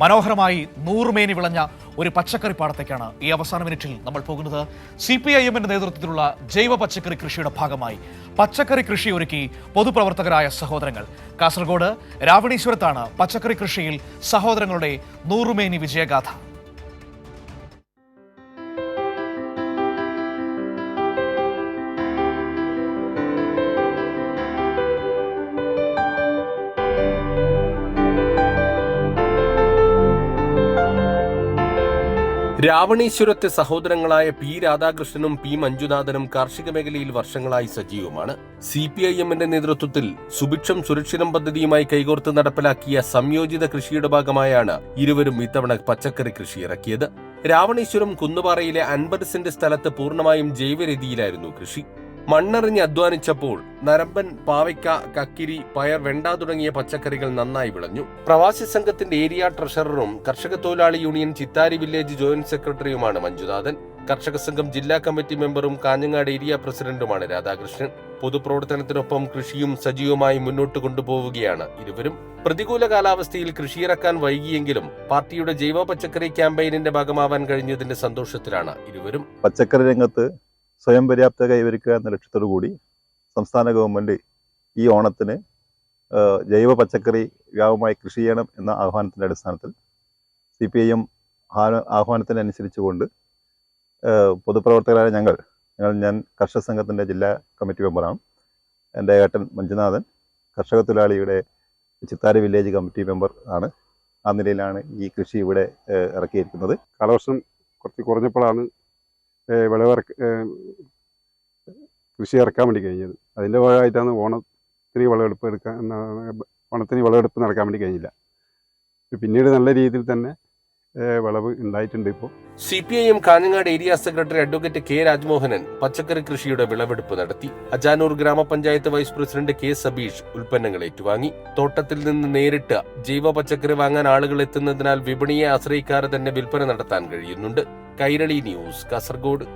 മനോഹരമായി നൂറുമേനി വിളഞ്ഞ ഒരു പച്ചക്കറി പാടത്തേക്കാണ് ഈ അവസാന മിനിറ്റിൽ നമ്മൾ പോകുന്നത്. സി പി ഐ എമ്മിന്റെ നേതൃത്വത്തിലുള്ള ജൈവ പച്ചക്കറി കൃഷിയുടെ ഭാഗമായി പച്ചക്കറി കൃഷി ഒരുക്കി പൊതുപ്രവർത്തകരായ സഹോദരങ്ങൾ. കാസർഗോഡ് രാവണീശ്വരത്താണ് പച്ചക്കറി കൃഷിയിൽ സഹോദരങ്ങളുടെ നൂറുമേനി വിജയഗാഥ. രാവണീശ്വരത്തെ സഹോദരങ്ങളായ പി രാധാകൃഷ്ണനും പി മഞ്ജുനാഥനും കാർഷിക മേഖലയിൽ വർഷങ്ങളായി സജീവമാണ്. സി പി ഐ എമ്മിന്റെ നേതൃത്വത്തിൽ സുഭിക്ഷം സുരക്ഷിതം പദ്ധതിയുമായി കൈകോർത്ത് നടപ്പിലാക്കിയ സംയോജിത കൃഷിയുടെ ഭാഗമായാണ് ഇരുവരും ഇത്തവണ പച്ചക്കറി കൃഷി ഇറക്കിയത്. രാവണീശ്വരം കുന്നുപാറയിലെ അൻപത് സെന്റ് സ്ഥലത്ത് പൂർണമായും ജൈവരീതിയിലായിരുന്നു കൃഷി. മണ്ണെറിഞ്ഞ് അധ്വാനിച്ചപ്പോൾ നരമ്പൻ പാവയ്ക്ക കക്കിരി പയർ വെണ്ട തുടങ്ങിയ പച്ചക്കറികൾ നന്നായി വിളഞ്ഞു. പ്രവാസി സംഘത്തിന്റെ ഏരിയ ട്രഷററും കർഷക തൊഴിലാളി യൂണിയൻ ചിത്താരി വില്ലേജ് ജോയിന്റ് സെക്രട്ടറിയുമാണ് മഞ്ജുനാഥൻ. കർഷക സംഘം ജില്ലാ കമ്മിറ്റി മെമ്പറും കാഞ്ഞങ്ങാട് ഏരിയ പ്രസിഡന്റുമാണ് രാധാകൃഷ്ണൻ. പൊതുപ്രവർത്തനത്തിനൊപ്പം കൃഷിയും സജീവമായി മുന്നോട്ട് കൊണ്ടുപോവുകയാണ് ഇരുവരും. പ്രതികൂല കാലാവസ്ഥയിൽ കൃഷിയിറക്കാൻ വൈകിയെങ്കിലും പാർട്ടിയുടെ ജൈവ പച്ചക്കറി ക്യാമ്പയിനിന്റെ ഭാഗമാവാൻ കഴിഞ്ഞതിന്റെ സന്തോഷത്തിലാണ് ഇരുവരും. പച്ചക്കറി രംഗത്ത് സ്വയം പര്യാപ്തത കൈവരിക്കുക എന്ന ലക്ഷ്യത്തോടു കൂടി സംസ്ഥാന ഗവൺമെന്റ് ഈ ഓണത്തിന് ജൈവ പച്ചക്കറി വ്യാപകമായി കൃഷി ചെയ്യണം എന്ന ആഹ്വാനത്തിന്റെ അടിസ്ഥാനത്തിൽ സി പി ഐ എം ആഹ്വാനത്തിനനുസരിച്ചുകൊണ്ട് കൊണ്ട് പൊതുപ്രവർത്തകരായ ഞങ്ങൾ ഞങ്ങൾ ഞാൻ കർഷക സംഘത്തിന്റെ ജില്ലാ കമ്മിറ്റി മെമ്പറാണ്. എന്റെ ഏട്ടൻ മഞ്ജുനാഥൻ കർഷക തൊഴിലാളിയുടെ ചിത്താരി വില്ലേജ് കമ്മിറ്റി മെമ്പർ ആണ്. ആ നിലയിലാണ് ഈ കൃഷി ഇവിടെ ഇറക്കിയിരിക്കുന്നത്. കാലവർഷം കുറച്ച് കുറഞ്ഞപ്പോഴാണ് വിളവിറക്ക കൃഷി ഇറക്കാൻ വേണ്ടി കഴിഞ്ഞത്. അതിന്റെ ഭാഗമായിട്ടാണ് ഓണത്തിന് വിളവെടുപ്പ് എടുക്കാൻ ഓണത്തിന് വിളവെടുപ്പ് നടക്കാൻ വേണ്ടി കഴിഞ്ഞില്ല. പിന്നീട് നല്ല രീതിയിൽ തന്നെ വിളവ് ഉണ്ടായിട്ടുണ്ട് ഇപ്പോൾ C P I M Kanhangad area secretary advocate K Rajmohanan പച്ചക്കറി കൃഷിയുടെ വിളവെടുപ്പ് നടത്തി. അജാനൂർ ഗ്രാമപഞ്ചായത്ത് വൈസ് പ്രസിഡന്റ് കെ സബീഷ് ഉൽപ്പന്നങ്ങൾ ഏറ്റുവാങ്ങി. തോട്ടത്തിൽ നിന്ന് നേരിട്ട് ജൈവ പച്ചക്കറി വാങ്ങാൻ ആളുകൾ എത്തുന്നതിനാൽ വിപണിയെ ആശ്രയിക്കാതെ തന്നെ വിൽപ്പന നടത്താൻ കഴിയുന്നുണ്ട്. കൈരളി ന്യൂസ് കാസർഗോഡ്.